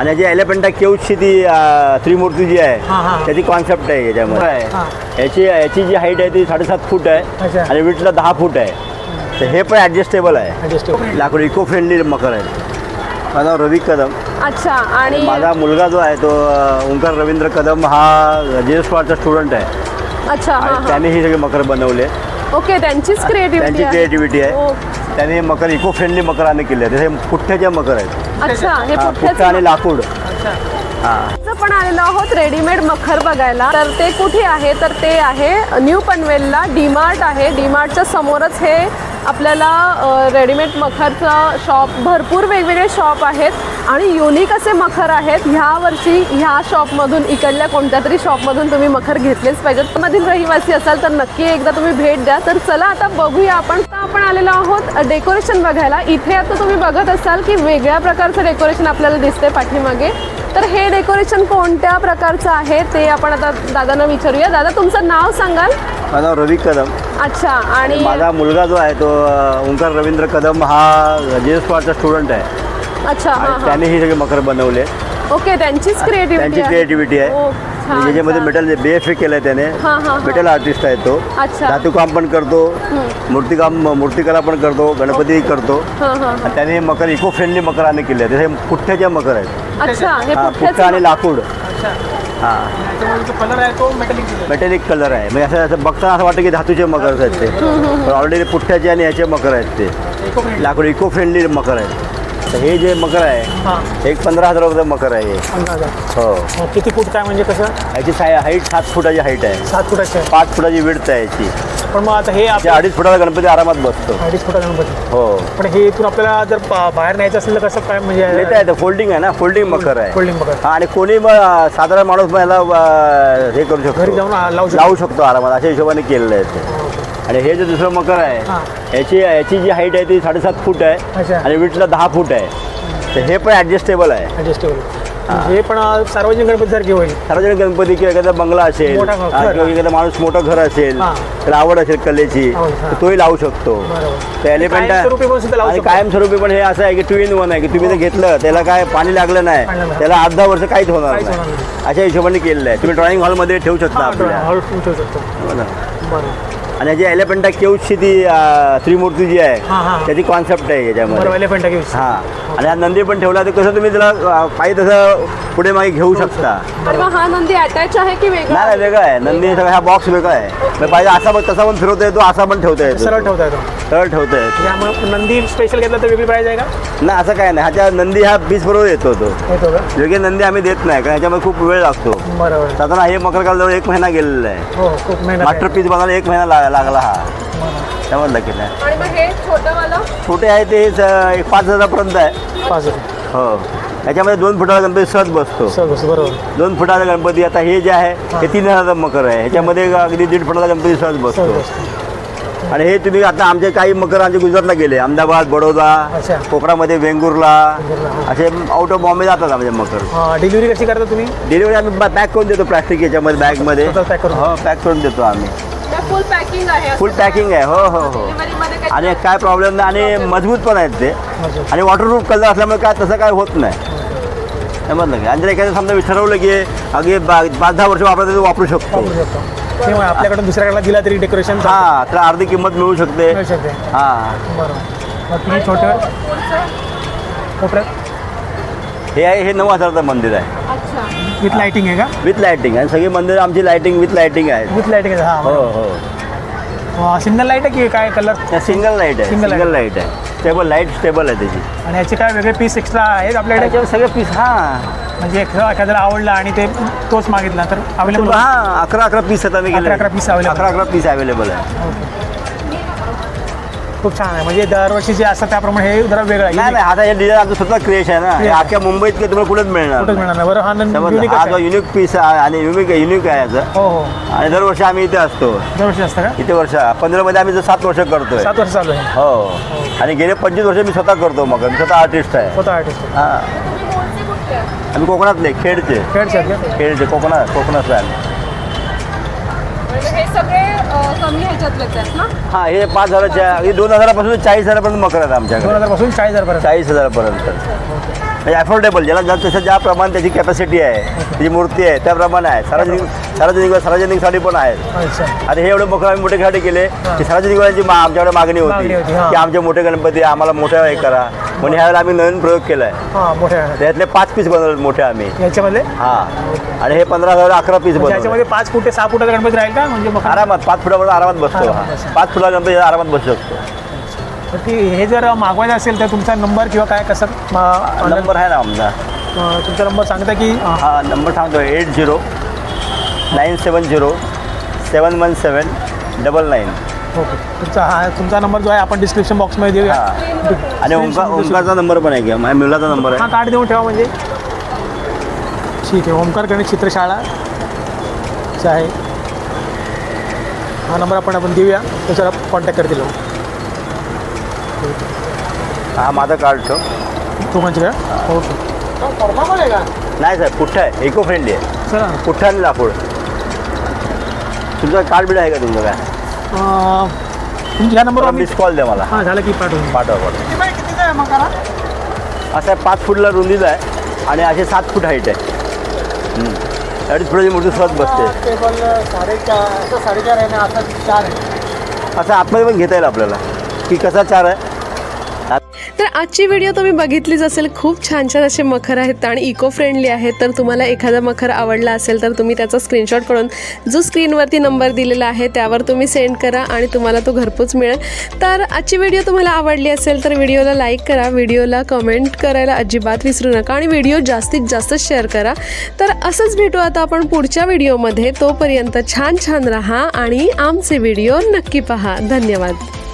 आणि जी एलिफंटा केऊची ती अं, त्रिमूर्ती जी हा, हा. आहे त्याची कॉन्सेप्ट आहे याच्यामध्ये. हा. याची याची जी हाईट आहे ती साडेसात फूट अच्छा. आहे आणि विटला दहा फूट आहे. तर हे पण ॲडजस्टेबल आहे. लाकूड इको फ्रेंडली मकर आहे. माझा नाव रवी कदम. अच्छा आणि माझा मुलगा जो आहे तो अं, ओंकार रवींद्र कदम हा जे एस चा स्टुडंट आहे. अच्छा हा आणि हा त्याने ही सगळे मकर बनवले ओके त्यांचीच क्रिएटिव्हिटी त्यांची क्रिएटिव्हिटी. आहे. त्याने मकर इको फ्रेंडली मकर आम्ही केले आहेत. हे पुठ्ठ्याचे मकर आहेत. अच्छा हे हा, पुठ्ठ्याचं पुठ्ठा आणि लाकूड. हां. पण आलेलो आहोत रेडीमेड मखर बघायला. तर ते कुठे आहे? तर ते आहे न्यू पनवेलला. डीमार्ट आहे. डीमार्टच्या समोरच हे आपल्याला अ, रेडीमेड मखरचं शॉप भरपूर वेगवेगळे शॉप आहेत. आणि युनिक असे मखर आहेत. ह्या वर्षी ह्या शॉपमधून इकडल्या कोणत्या तरी शॉपमधून तुम्ही मखर घेतलेच पाहिजेत. मधील रहिवासी असाल तर नक्की एकदा तुम्ही भेट द्या. तर चला आता बघूया आपण. आपण आलेलो आहोत डेकोरेशन बघायला. इथे आता तुम्ही बघत असाल की वेगळ्या प्रकारचं डेकोरेशन आपल्याला दिसते पाठीमागे. तर हे डेकोरेशन कोणत्या प्रकारचं आहे ते आपण आता दादांना विचारूया. दादा तुमचं नाव सांगाल? माझं रवी कदम. अच्छा आणि माझा मुलगा जो आहे तो ओंकार रवींद्र कदम हा जे स्टुडंट आहे. अच्छा आणि त्याने ही सगळे मकर बनवले ओके त्यांचीच क्रिएटिव्हिटी त्यांची क्रिएटिव्हिटी आहे. त्याच्यामध्ये. मेटल बी एफ ए केलं आहे त्याने हां, हां, हां. मेटल आर्टिस्ट आहे तो. अच्छा. धातुकाम पण करतो मूर्तिकाम मूर्तिकला पण करतो गणपती करतो. हां हां आणि त्याने हे मकर इको फ्रेंडली मकर आम्ही केले आहेत. हे पुठ्ठ्याचे मकर आहेत. अच्छा हे पुठ्ठा आणि लाकूड. अच्छा. हां. कलर आहे तो मेटलिक मेटॅलिक कलर आहे. म्हणजे असं असं बघताना असं वाटतं की धातूचे मकर आहेत ते. पण ऑलरेडी पुठ्ठ्याचे आणि ह्याचे मकर आहेत ते. लाकूड इको फ्रेंडली मकर आहेत. तर हे जे मकर आहे हां. एक पंधरा हजार रुपये मकर आहे हे. पंधरा हजार. हो. मग किती फूट काय म्हणजे कसं? याची साय हाईट सात फुटाची हाईट आहे. सात फुटाचे आहे. पाच फुटाची विडत आहे याची. पण मग आता हे त्या आपल्या अडीच फुटाचा गणपती आरामात बसतो. अडीच फुटा गणपती. हो. पण हे इथून आपल्याला जर बा- बाहेर न्यायचं असेल तर कसं काय म्हणजे लेता येतं फोल्डिंग आहे ना फोल्डिंग मकर आहे. फोल्डिंग बघा हा, आणि कोणी मग साधारण माणूस मग याला अं, हे करू घरी शकतो जाऊन आ- लावू शकतो. लावू शकतो आरामात अशा हिशोबाने केलेलं आहे ते. आणि हे जे दुसरं मकर आहे. याची याची जी हाईट आहे ती साडेसात फूट आहे. आणि विटला दहा फूट आहे तर हे पण ॲडजस्टेबल आहे ॲडजस्टेबल हे पण सार्वजनिक गणपती सारखे होईल सार्वजनिक गणपती किंवा एखादा बंगला असेल. किंवा एखादा माणूस मोठं घर असेल. त्याला आवड असेल कलेची. तर तोही लावू शकतो तर आणि. कायमस्वरूपी पण हे असं आहे की टू इन वन आहे की तुम्ही ते घेतलं त्याला काय पाणी लागलं नाही. त्याला आठ दहा वर्ष काहीच होणार नाही अशा हिशोबाने केलेलं आहे तुम्ही ड्रॉइंग हॉलमध्ये ठेवू शकता आपल्या हॉल ठेवू शकतो हो. बरोबर आणि जी एलिफंटा केऊची ती त्रिमूर्ती जी हां, आहे हां. त्याची कॉन्सेप्ट आहे याच्यामध्ये. एलिफंट हा. आणि हा नंदी पण ठेवला तर कसं तुम्ही त्याला पाहिजे तसं पुढे मागे घेऊ शकता. आणि मग हा नंदी अटॅच आहे की वेगळा? नाही वेगळा आहे. नंदी सगळा हा बॉक्स वेगळा आहे. मग पाहिजे असा पण तसा पण फिरवता येतो असा पण ठेवता येतो. सरळ ठेवता येतो. सरळ ठेवता येतो. त्यामुळे नंदी स्पेशल घेतला तर वेगळी प्राईज आहे का? नाही असं काय नाही. ह्याच्या नंदी हा पीस बरोबर येतो तो. वेगळे नंदी आम्ही देत नाही कारण ह्याच्यामध्ये खूप वेळ लागतो. बरोबर. साधारण हे मकर काल जवळ एक महिना गेलेला आहे. हो खूप मेहनत मास्टर. पीस बघायला एक महिना ला- लागला हा. बरोबर. त्यामधला केला आहे आणि मग हे छोटंवालं छोटे आहे ते स- एक पाच हजारपर्यंत आहे. पाच रुपये हो. याच्यामध्ये दोन फुटाचा गणपती सहज बसतो. सहज बसतो, बरोबर. दोन फुटाचा गणपती आता हे जे आहे हे. तीन हजाराचा मकर आहे. ह्याच्यामध्ये अगदी दीड फुटाचा गणपती सहज बसतो. बसतो. आणि हे तुम्ही आता आमचे काही मकर आमचे गुजरातला गेले. अहमदाबाद बडोदा अच्छा. कोकणामध्ये वेंगुर्ला असे आउट ऑफ बॉम्बे जातात आमचे मकर. हा डिलिव्हरी कशी करता तुम्ही? डिलिव्हरी आम्ही पॅक करून देतो प्लास्टिक याच्यामध्ये बॅगमध्ये स्वतः pack करून? हो पॅक करून देतो आम्ही. फुल पॅकिंग आहे फुल पॅकिंग आहे. हो हो हो. आणि काय प्रॉब्लेम नाही. आणि मजबूत पण आहेत ते. आणि वॉटरप्रूफ कलर असल्यामुळे काय तसं काय होत नाही. समजलं की? आणि जर एखादं समजा ठरवलं की अगदी बा- पाच दहा वर्ष वापरता ते वापरू शकतो. वापरू शकतो. तेव्हा आपल्याकडून दुसऱ्याकडे दिला तरी डेकोरेशन हां त्याला अर्धी किंमत मिळू शकते. मिळू शकते. हां. बरोबर. मग तुम्ही छोट्यावर कोपऱ्यात? हे आहे हे नऊ हजाराचं मंदिर आहे. अच्छा. विथ लाइटिंग आहे का? विथ लायटिंग आणि सगळी मंदिर आमची लायटिंग विथ लायटिंग आहे विथ लाइटिंग आहे. हो हा हो. सिंगल लाइट आहे की काय कलर सिंगल लाइट आहे. Single सिंगल लाइट आहे. स्टेबल लाइट स्टेबल आहे त्याची. आणि याचे काय वेगळे पीस एक्स्ट्रा आहेत आपल्याकडे? त्याच्यावर सगळे पीस हां. म्हणजे एक- एखाद्याला आवडला आणि ते तोच मागितला तर अवेलेबल हां अकरा अकरा पीस आहेत आम्ही गेले 11 piece available. अकरा अकरा पीस अवेलेबल आहे. खूप छान आहे. म्हणजे दरवर्षी जे असतं त्याप्रमाणे हे जरा वेगळं नाही आहे. नाही आता हे डिझाईन आमचं स्वतः क्रिएशन आहे ना हे. अख्ख्या मुंबईत काही तुम्हाला कुठेच मिळणार नाही. मिळणार नाही. बरं हा समजलं? युनिक हा जो युनिक पीस आणि युनिक युनिक आहे याचं. हो हो. आणि दरवर्षी आम्ही इथे असतो. दरवर्षी असतं का? इथे वर्ष पंधरामध्ये आम्ही जर सात वर्ष करतोय. सात वर्ष चालू आहे. हो. आणि गेले पंचवीस वर्ष मी स्वतः करतो मग. मी स्वतः आर्टिस्ट आहे. स्वतः आर्टिस्ट हां. आम्ही कोकणातले खेडचे. खेळ सर खेडचे कोकणात कोकणातले आम्ही म्हणजे हे सगळे अ, कमी ह्याच्यातलेच आहेत ना? हां हे पाच हजाराचे आहे अगदी दोन हजारापासून चाळीस हजारापर्यंत मकर आहेत दोन आमच्याकडे हजारपासून चाळीस हजारपर्यंत. चाळीस हजारापर्यंत. म्हणजे अफोर्डेबल ज्याला ज्या तसं ज्या प्रमाणे त्याची कॅपॅसिटी आहे त्याची मूर्ती आहे त्याप्रमाणे आहे. सार्वजनिक सार्वजनिक सार्वजनिकसाठी पण आहेत. अच्छा. आता हे एवढे मकर आम्ही मोठे खेळाडे केले की सार्वजनिक मा आमच्याकडे मागणी होती. मागणी होती, हां. की आमचे मोठे गणपती आम्हाला मोठे हे करा. म्हणून ह्यावेळेला आम्ही नवीन प्रयोग केला आहे हां. त्यातले पाच पीस बनवले मोठे आम्ही. याच्यामध्ये हां. आणि हे पंधरा हजार अकरा पीस बनवले. याच्यामध्ये पाच फुटे सहा फुटाचा गणपती राहील का? म्हणजे मग आरामात पाच फुटापर्यंत आरामात बसतो. आरामात हा. पाच फुटा गणपती आरामात बसू शकतो. ती हे जर मागवायचं असेल तर तुमचा नंबर किंवा काय कसं? म- नंबर आहे ना आमचा. अं, तुमचा नंबर सांगता की हा नंबर सांगतो. Eight zero nine seven zero seven one seven double nine. Okay. तुमचा हा तुमचा नंबर जो आहे आपण डिस्क्रिप्शन बॉक्समध्ये देऊया. हां. आणि ओंकार ओंकारचा नंबर पण आहे की माझ्या मुलाचा नंबर हा आहे कार्ड देऊन ठेवा म्हणजे. ठीक आहे ओंकार गणेश चित्रशाळा आहे. हा नंबर आपण आपण देऊया त्याच्यावर कॉन्टॅक्ट करतील हा माझा कार्ड ठेव दोघांचे का ओके. नाही साहेब पुठ्ठा आहे इको फ्रेंडली आहे? चला. पुठ्ठा आणि लाकूड? तुमचं कार्ड बिड आहे का तुमचं काय? अं, तुमच्या ह्या नंबरवर मी मिस कॉल द्या मला. हां झालं की पाठवून. पाठवा पाठवा. असं आहे पाच फूटला रुंदीचा आहे आणि असे सात फूट हाईट आहे. हम्म. अडीच फुटाची मूर्ती सहज बसते. टेबल साडेचार असं साडेचार आहे ना आता चार आहे. असं आतमध्ये पण घेता येईल आपल्याला की कसा चार आहे? आजची व्हिडिओ तुम्ही बघितलीच असेल खूप छान छान असे मखर आहेत आणि इको फ्रेंडली आहेत. तर तुम्हाला एखादा मखर आवडला असेल तर तुम्ही त्याचा स्क्रीनशॉट करून जो स्क्रीनवरती नंबर दिलेला आहे त्यावर तुम्ही सेंड करा आणि तुम्हाला तो घरपोच मिळेल. तर आजची व्हिडिओ तुम्हाला आवडली असेल तर व्हिडिओला लाईक करा. व्हिडिओला कमेंट करायला अजिबात विसरू नका आणि व्हिडिओ जास्तीत जास्त शेअर करा. तर असंच भेटू आता आपण पुढच्या व्हिडिओमध्ये तोपर्यंत छान छान राहा आणि आमचे व्हिडिओ नक्की पहा. धन्यवाद.